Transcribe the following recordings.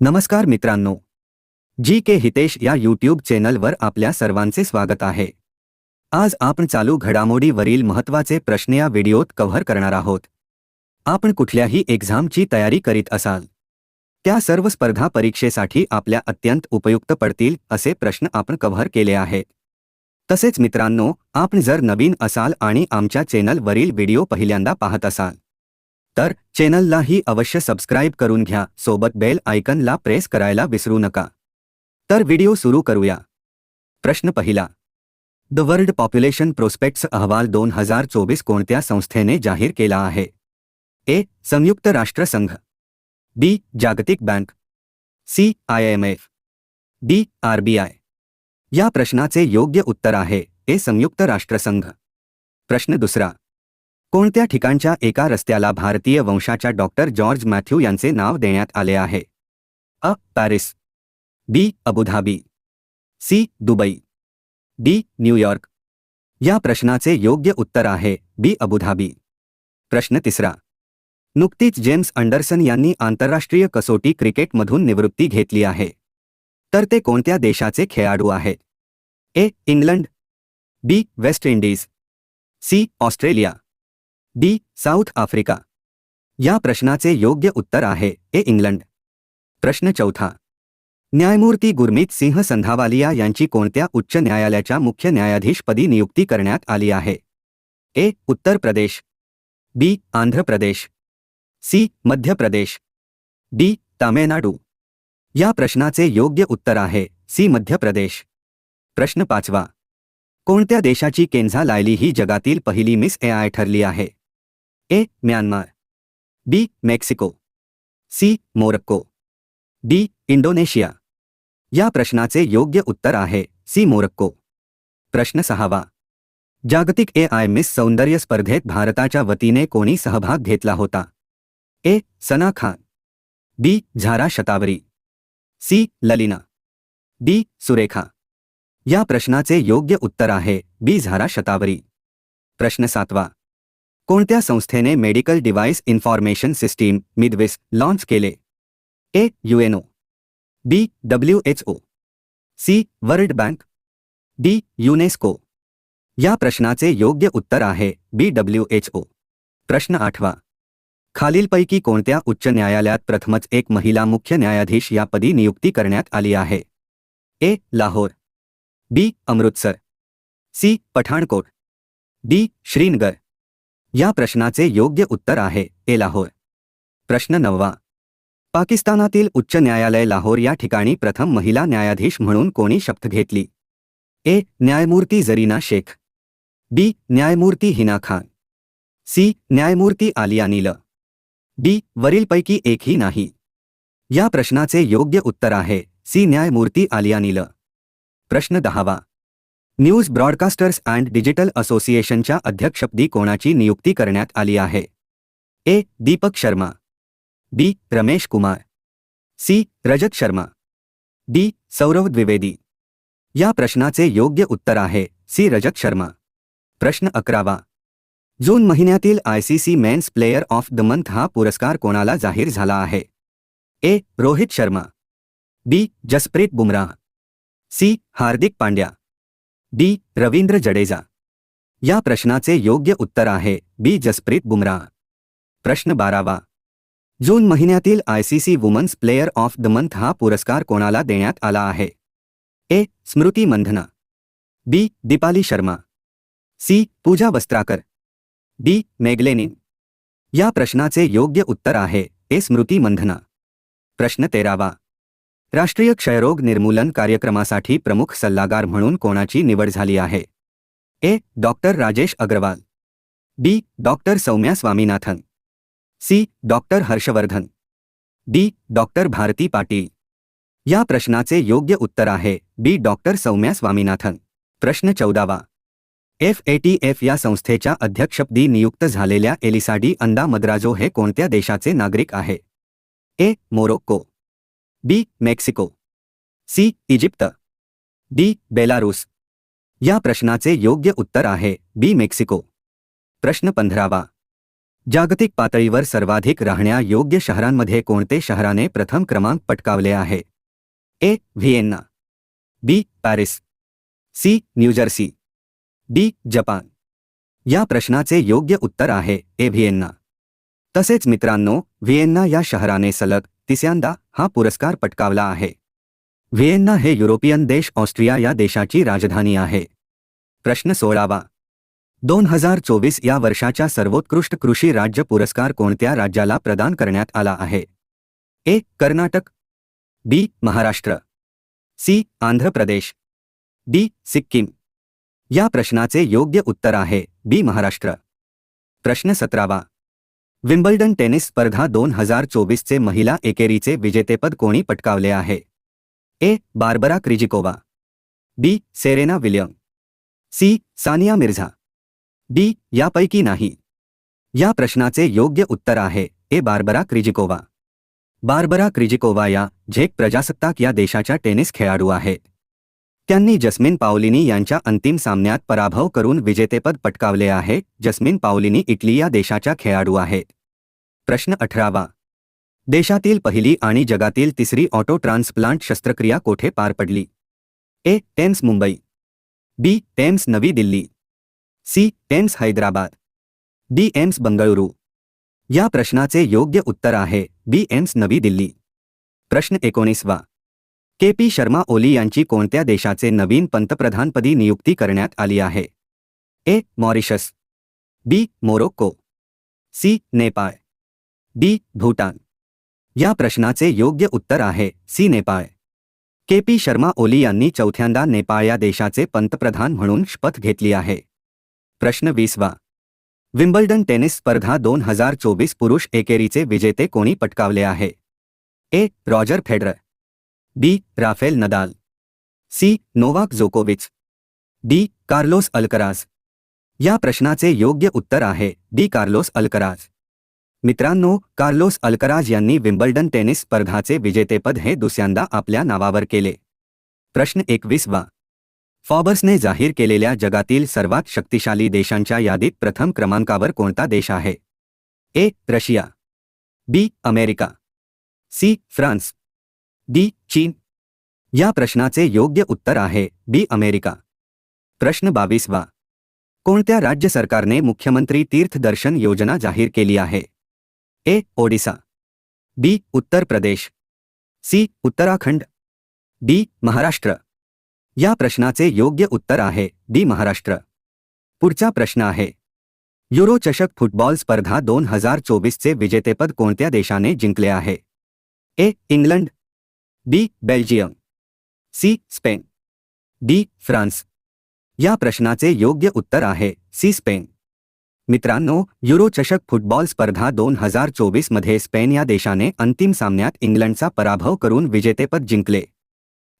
नमस्कार मित्रांनो. जी के हितेश या यूट्यूब चॅनलवर आपल्या सर्वांचे स्वागत आहे. आज आपण चालू घडामोडीवरील महत्त्वाचे प्रश्न या व्हिडिओत कव्हर करणार आहोत. आपण कुठल्याही एक्झामची तयारी करीत असाल. त्या सर्व स्पर्धा परीक्षेसाठी आपल्या अत्यंत उपयुक्त पडतील असे प्रश्न आपण कव्हर केले आहेत. तसेच मित्रांनो आपण जर नवीन असाल आणि आमच्या चॅनलवरील व्हिडिओ पहिल्यांदा पाहत असाल तर चॅनललाही अवश्य सबस्क्राईब करून घ्या. सोबत बेल आयकनला प्रेस करायला विसरू नका. तर व्हिडिओ सुरू करूया. प्रश्न पहिला. द वर्ल्ड पॉप्युलेशन प्रोस्पेक्ट्स अहवाल दोन हज़ार चोवीस कोणत्या संस्थेने जाहीर केला आहे? ए. संयुक्त राष्ट्रसंघ बी. जागतिक bank. C. I M F. D. I. या प्रश्नाचे योग्य उत्तर आहे. ए. संयुक्त राष्ट्रसंघ प्रश्न दुसरा. कोणत्या ठिकाणच्या एका रस्त्याला भारतीय वंशाच्या डॉक्टर जॉर्ज मॅथ्यू यांचे नाव देण्यात आले आहे? अ. Paris. B. Abu Dhabi C. Dubai. D. New York या प्रश्नाचे योग्य उत्तर आहे बी. अबुधाबी प्रश्न तिसरा. नुकतीच जेम्स अँडरसन यांनी आंतरराष्ट्रीय कसोटी क्रिकेटमधून निवृत्ती घेतली आहे. तर ते कोणत्या देशाचे खेळाडू आहेत? A. England. B. West Indies. C. Australia. D South Africa या प्रश्नाचे योग्य उत्तर आहे, ए, इंग्लंड. प्रश्न चौथा. न्यायमूर्ती गुरमीत सिंह संधावालिया यांची कोणत्या उच्च न्यायालयाच्या मुख्य न्यायाधीशपदी नियुक्ती करण्यात आली आहे? ए, उत्तर प्रदेश. बी, आंध्र प्रदेश. सी, मध्य प्रदेश. डी, तामिळनाडू. या प्रश्नाचे योग्य उत्तर आहे, सी, मध्य प्रदेश. प्रश्न पाचवा. कोणत्या देशाची केन्झा लायली ही जगातील पहिली मिस आय ठरली आहे? A Myanmar B Mexico C Morocco D Indonesia या प्रश्नाचे योग्य उत्तर आहे. सी मोरक्को प्रश्न सहावा. जागतिक ए आय मिस सौंदर्य स्पर्धेत भारताच्या वतीने कोणी सहभाग घेतला होता? ए Sana Khan. B Zara Shatavari. C Lalina. D Surekha. या प्रश्नाचे योग्य उत्तर आहे. बी झारा शतावरी. प्रश्न सातवा. कोणत्या संस्थेने medical device information system, MeDevIS, launch केले? A UNO B, W H O, C, World Bank, D UNESCO या प्रश्नाचे योग्य उत्तर आहे बी, डब्ल्यू एच ओ. प्रश्न आठवा. खालीलपैकी कोणत्या उच्च न्यायालयात प्रथमच एक महिला मुख्य न्यायाधीश या पदी नियुक्ती करण्यात आली आहे? A, Lahore, B, Amritsar, C, Pathankot, D, Srinagar. या प्रश्नाचे योग्य उत्तर आहे ए लाहोर. प्रश्न नववा. पाकिस्तानातील उच्च न्यायालय लाहोर या ठिकाणी प्रथम महिला न्यायाधीश म्हणून कोणी शपथ घेतली? ए. न्यायमूर्ती जरीना शेख. बी. न्यायमूर्ती हिना खान. सी. न्यायमूर्ती आलिया नील. डी. वरीलपैकी एकही नाही. या प्रश्नाचे योग्य उत्तर आहे सी. न्यायमूर्ती आलिया नील. प्रश्न दहावा. न्यूज ब्रॉडकास्टर्स अँड डिजिटल असोसिएशनच्या अध्यक्षपदी कोणाची नियुक्ती करण्यात आली आहे? A. Deepak Sharma. B. Ramesh Kumar. C. Rajat Sharma. D. Saurav Dwivedi. या प्रश्नाचे योग्य उत्तर आहे सी. रजत शर्मा. प्रश्न अकरावा. जून महिन्यातील ICC men's player of the month हा पुरस्कार कोणाला जाहीर झाला आहे? A. Rohit Sharma. B. Jasprit Bumrah. C. Hardik Pandya. D. Ravindra Jadeja. या प्रश्नाचे योग्य उत्तर आहे बी. जसप्रीत बुमराह. प्रश्न बारावा. जून महिन्यातील ICC women's player of the month हा पुरस्कार कोणाला देण्यात आला आहे? A. Smriti Mandhana. B. Deepali Sharma. C. Pooja Vastrakar. D. Meg Lanning या प्रश्नाचे योग्य उत्तर आहे ए. स्मृती मंधना. प्रश्न तेरावा. राष्ट्रीय क्षयरोग निर्मूलन कार्यक्रमासाठी प्रमुख सल्लागार म्हणून कोणाची निवड झाली आहे? A. Doctor Rajesh Agarwal. B. Doctor Soumya Swaminathan. C. Doctor Harshvardhan. D. Doctor Bharati Patil. या प्रश्नाचे योग्य उत्तर आहे बी. डॉक्टर सौम्या स्वामीनाथन. प्रश्न चौदावा. एफ ए टी एफ या संस्थेच्या अध्यक्षपदी नियुक्त झालेल्या एलिसाडी अंदा मद्राजो हे कोणत्या देशाचे नागरिक आहे? A. Morocco. B Mexico C Egypt D Belarus या प्रश्नाचे योग्य उत्तर आहे बी मेक्सिको प्रश्न पंधरावा. जागतिक पातळीवर सर्वाधिक राहण्या योग्य शहरांमध्ये कोणते शहराने प्रथम क्रमांक पटकावले आहे? A Vienna B Paris C New Jersey D Japan या प्रश्नाचे योग्य उत्तर आहे ए व्हिएन्ना तसेच मित्रांनो व्हिएन्ना या शहराने सलग तिसऱ्यांदा हा पुरस्कार पटकावला आहे. व्हिएन्ना हे युरोपियन देश ऑस्ट्रिया या देशाची राजधानी आहे. प्रश्न सोळावा. दोन हज़ार चोवीस या वर्षाच्या सर्वोत्कृष्ट कृषी राज्य पुरस्कार कोणत्या राज्याला प्रदान करण्यात आला आहे? A. Karnataka. B. Maharashtra. C. Andhra Pradesh. D. Sikkim. या प्रश्नाचे योग्य उत्तर आहे. बी. महाराष्ट्र. प्रश्न सतरावा. विम्बल्डन टेनिस स्पर्धा दोन हजार चोवीसचे महिला एकेरीचे विजेतेपद कोणी पटकावले आहे? A. Barbora Krejcikova. B. Serena William. C. Sania Mirza. D. यापैकी नाही. या प्रश्नाचे योग्य उत्तर आहे ए. बार्बरा क्रिजिकोवा. बार्बरा क्रिजिकोवा या झेक प्रजासत्ताक या देशाच्या टेनिस खेळाडू आहेत त्यांनी जस्मिन पावलिनी यांच्या अंतिम सामन्यात पराभव करून विजेतेपद पटकावले आहे. जस्मिन पावलिनी इटली या देशाच्या खेळाडू आहेत. प्रश्न अठरावा. देशातील पहिली आणि जगातील तिसरी ऑटो ट्रान्सप्लांट शस्त्रक्रिया कोठे पार पडली? ए. टेम्स मुंबई. बी. टेम्स नवी दिल्ली. सी. टेम्स हैदराबाद. डी. एम्स बंगळुरू. या प्रश्नाचे योग्य उत्तर आहे. बी. एम्स नवी दिल्ली. प्रश्न एकोणीसवा. के पी शर्मा ओली यांची कोणत्या देशाचे नवीन पंतप्रधानपदी नियुक्ती करण्यात आली आहे? A. Mauritius. B. Morocco. C. Nepal. D. Bhutan. या प्रश्नाचे योग्य उत्तर आहे C. Nepal. K P Sharma Oli यांनी चौथ्यांदा नेपाळ या देशाचे पंतप्रधान म्हणून शपथ घेतली आहे. प्रश्न वीसवा. विम्बल्डन टेनिस स्पर्धा दोन हज़ार चोवीस पुरुष एकेरीचे विजेते कोणी पटकावले आहे? A. Roger Federer. B. Rafael Nadal. C. Novak जोकोविच. डी. Carlos Alcaraz. या प्रश्नाचे योग्य उत्तर आहे. डी. Carlos Alcaraz. मित्रांनो, कार्लोस अल्कराज यांनी विम्बल्डन टेनिस स्पर्धाचे विजेतेपद हे दुसऱ्यांदा आपल्या नावावर केले. प्रश्न एकवीसवा फॉबर्सने जाहीर केलेल्या जगातील सर्वात शक्तिशाली देशांच्या यादीत प्रथम क्रमांकावर कोणता देश आहे? A. Russia. B. America. C. France. D चीन. या प्रश्नाचे योग्य उत्तर आहे बी अमेरिका. प्रश्न बावीसवा. कोणत्या राज्य सरकारने मुख्यमंत्री तीर्थदर्शन योजना जाहीर केली आहे? A, Odisha. B, Uttar Pradesh. C, Uttarakhand. D, Maharashtra. या प्रश्नाचे योग्य उत्तर आहे डी महाराष्ट्र. पुढचा प्रश्न आहे. युरो चषक फुटबॉल स्पर्धा दोन हज़ार चोवीसचे विजेतेपद कोणत्या देशाने जिंकले आहे? A, England. B Belgium. C Spain. D France. या प्रश्नाचे योग्य उत्तर आहे सी स्पेन. मित्रांनो युरोचषक फुटबॉल स्पर्धा दोन हजार चोवीसमध्ये स्पेन या देशाने अंतिम सामन्यात इंग्लंडचा पराभव करून विजेतेपद जिंकले.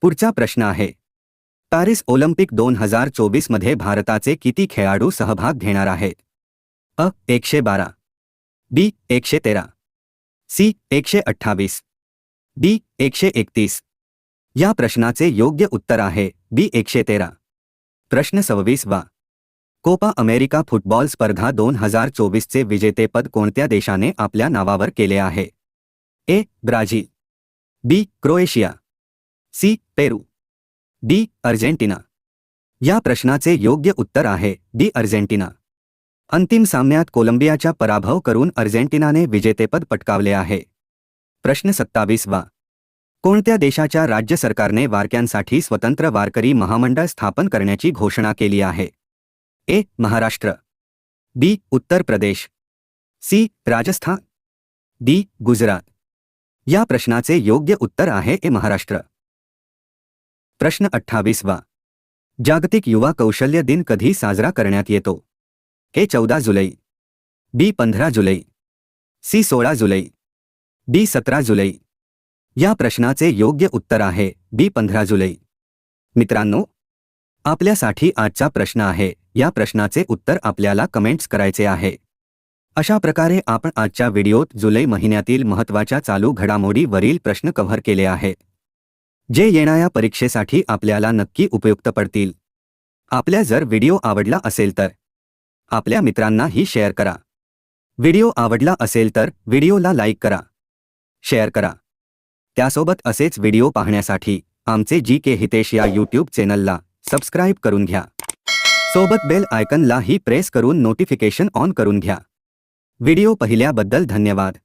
पुढचा प्रश्न आहे. पॅरिस ऑलिम्पिक दोन हजार चोवीसमध्ये भारताचे किती खेळाडू सहभाग घेणार आहेत? अ एकशे बारा. बी एकशे तेरा. सी एकशे अठ्ठावीस. डी एकशे एकतीस. या प्रश्नाचे योग्य उत्तर आहे बी एकशे तेरा. प्रश्न सव्वीसवा. कोपा अमेरिका फुटबॉल स्पर्धा दोन हजार चोवीसचे विजेतेपद कोणत्या देशाने आपल्या नावावर केले आहे? A. Brazil. B. Croatia. C. Peru. D. Argentina. या प्रश्नाचे योग्य उत्तर आहे डी अर्जेंटिना. अंतिम सामन्यात कोलंबियाच्या पराभव करून अर्जेंटिनाने विजेतेपद पटकावले आहे. प्रश्न सत्तावीसवा. कोणत्या देशाच्या राज्य सरकारने वारक्यांसाठी स्वतंत्र वारकरी महामंडळ स्थापन करण्याची घोषणा केली आहे? A. Maharashtra. B. Uttar Pradesh. C. Rajasthan. D. Gujarat. या प्रश्नाचे योग्य उत्तर आहे ए. महाराष्ट्र. प्रश्न अठ्ठावीसवा. जागतिक युवा कौशल्य दिन कधी साजरा करण्यात येतो? ए. चौदा जुलै. बी. पंधरा जुलै. सी. सोळा जुलै. डी सतरा जुलै. या प्रश्नाचे योग्य उत्तर आहे बी पंधरा जुलै. मित्रांनो आपल्यासाठी आजचा प्रश्न आहे. या प्रश्नाचे उत्तर आपल्याला कमेंट्स करायचे आहे. अशा प्रकारे आपण आजच्या व्हिडिओत जुलै महिन्यातील महत्त्वाच्या चालू घडामोडीवरील प्रश्न कव्हर केले आहे. जे येणाऱ्या परीक्षेसाठी आपल्याला नक्की उपयुक्त पडतील. आपल्या जर व्हिडिओ आवडला असेल तर आपल्या मित्रांनाही शेअर करा. व्हिडिओ आवडला असेल तर व्हिडिओला लाईक करा. शेअर करा. त्यासोबत असेच व्हिडिओ पाहण्यासाठी आमचे जी के हितेश या यूट्यूब चॅनलला सबस्क्राईब करून घ्या. सोबत बेल आयकनलाही प्रेस करून नोटिफिकेशन ऑन करून घ्या. व्हिडिओ पाहिल्याबद्दल धन्यवाद.